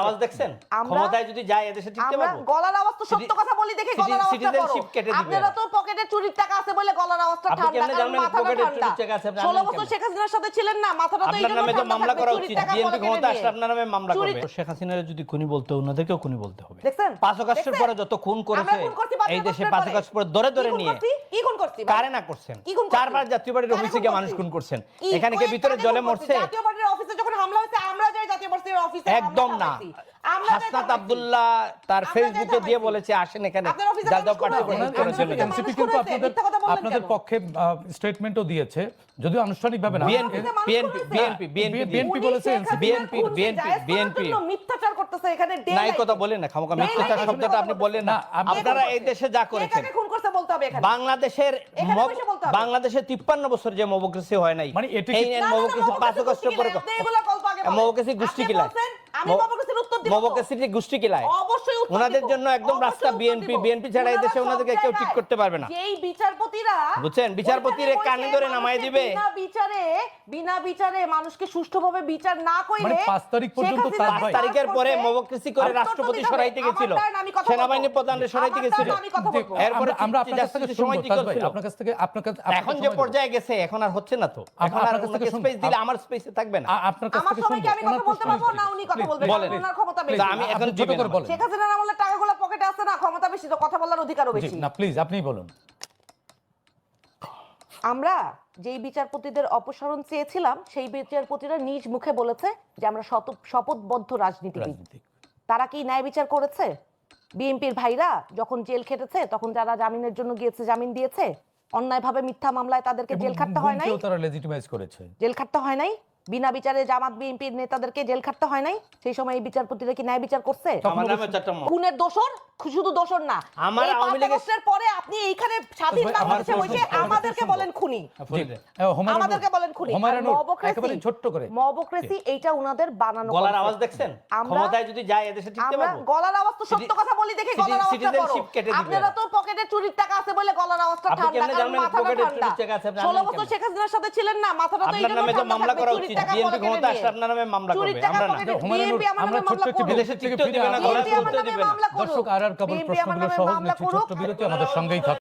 আওয়াজ দেখছেন? ক্ষমতায় যদি যায় এদেশে টিকতে আমরা পারব? গলার আওয়াজ তো সত্য কথা বলি দেখে গলার আওয়াজটা বড় আপনারা তো পকেটে চুরির টাকা আছে বলে গলার আওয়াজটা ঠান্ডা কারণ মাথাটা ঠান্ডা। চুরির টাকা আছে? আপনি 16 বছর শেখ হাসিনার সাথে ছিলেন না মাথাটা তো এই আপনার জন্য নামে তো ঠান্ডা মামলা করা উচিত বিএনপি ক্ষমতা আসলে আপনার নামে মামলা করবে। শেখ হাসিনার যদি খুনি বলতে ওনাদেরকেও খুনি বলতে হবে। দেখছেন? পাঁচ আগস্টের পরে যত খুন করেছে এই দেশে পাঁচ পরে। আগস্ট পরে ধরে ধরে নিয়ে কি খুন করছি কারে না করছেন? কি চারবার জাতীয় পার্টির কারে অফিসে গিয়ে মানুষ খুন করছেন। এখানে কি ভিতরে জলে মরছে জাতীয় পার্টির অফিসে যখন হামলা হয়েছে আমরা যাই জাতীয় পার্টির অফিসে হামলা একদম না। হাসনাত আব্দুল্লাহ তার ফেসবুকে দিয়ে বলেছে আসেন এখানে। করেছে, আপনাদের? পক্ষে স্টেটমেন্টও দিয়েছে। যদিও আনুষ্ঠানিকভাবে না। BNP BNP BNP BNP BNP বলেছে বিএনপি, বিএনপি, বিএনপি। মিথ্যাচার করতেছে? এখানে নাই কথা বলেন না খামোকা মিথ্যাচার শব্দটা আপনি বললেন না। আপনারা এই দেশে যা করেছেন। কাকে খুন করছে বলতে হবে এখানে। বাংলাদেশের। বাংলাদেশে তিপ্পান্ন বছর যে মবক্রেসি হয় নাই মানে এই মবক্রেসি আগস্টের পরে মবক্রেসি গোষ্ঠী কিলায়। আমি মবক্রেসির উত্তর দিব। গোষ্ঠী কিলায়। অবশ্যই ওনাদের জন্য একদম রাস্তা বিএনপি বিএনপি ছাড়া এই দেশে ওনাদেরকে কেউ ঠিক করতে পারবে না যেই বিচারপতিরা বুঝছেন? বিচারপতিরে ওইখানে কানে ধরে নামায় দিবে। বিনা বিচারে বিনা বিচারে মানুষকে সুষ্ঠুভাবে বিচার না কইলে মানে পাঁচ তারিখ পর্যন্ত তার হাসিনাকে ভাই। তারিখের পরে মবক্রেসি করে রাষ্ট্রপতি সরাইতে। গেছিল সেনাবাহিনী প্রধানের সরাইতে গেছিল। এরপরে আমরা আপনার কাছ থেকে সময় কি তাজ ভাই করছিল? আপনার কাছ থেকে আপনার কাছে এখন যে পর্যায়ে গেছে এখন আর হচ্ছে না তো এখন আর আপনার কাছ থেকে স্পেস দিলে আমার স্পেসে থাকবে না আপনার কাছ থেকে শুনব আমি কথা বলতে পারব না উনি কথা Please, বলবেন বলেন। ওনার ক্ষমতা বেশি আমি এখন ছোট করে। বলেন। হাসিনার আমলের টাকাগুলো পকেটে আছে না ক্ষমতা বেশি তো কথা বলার অধিকারও বেশি। না প্লিজ আপনিই বলুন। আমরা যেই বিচারপতিদের অপসারণ চেয়েছিলাম সেই বিচারপতিরা নিজ মুখে বলেছে যে আমরা শপথবদ্ধ রাজনীতিবিদ। রাজনীতি তারা কি ন্যায় বিচার করেছে? বিএনপির ভাইরা যখন জেল খেটেছে তখন যারা জামিনের জন্য গিয়েছে জামিন দিয়েছে অন্যায়ভাবে মিথ্যা মামলায় তাদেরকে জেল খাটতে হয় নাই? তারা লেজিটিমাইজ করেছে। জেল খাটতে হয় নাই? বিনা বিচারে জামাত বিএনপির নেতাদেরকে জেল খাটতে হয় নাই? সেই সময় এই বিচারপতিরা কি ন্যায় বিচার করছে। খুনের দোষর? শুধু দোষর না। আমার আওয়ামী লীগের- পরে আপনি এইখানে স্বাধীন বাংলাদেশে বসে আমাদেরকে বলেন খুনি। আমাদেরকে বলেন খুনি। একেবারে ছোট্ট করে। মবক্রেসি এইটা উনাদের বানানো গলার আওয়াজ দেখছেন? ক্ষমতায় যদি যায় এদেশে টিকতে আমরা পারব? গলার আওয়াজ তো সত্য কথা বলি দেখে গলার আওয়াজটা বড়। আপনারা তো পকেটে চুরির টাকা আছে বলে গলার আওয়াজটা ঠান্ডা কারণ মাথাটা পকেটে ঠান্ডা? টাকা আছে? আপনি? 16 বছর শেখ হাসিনার সাথে ছিলেন না মাথাটা তো এই আপনার নামে তো ঠান্ডা মামলা করা উচিত বিএনপি ক্ষমতা আসলে আপনার নামে মামলা করবে আমরা না আমার ছোট্ট মামলা একটি করুক। বিদেশে বিদেশে থেকে ফিরে। দর্শক আর আর কেবল প্রশ্নগুলো সহজ নিচ্ছি করুক। ছোট্ট বিরতি আমাদের সঙ্গেই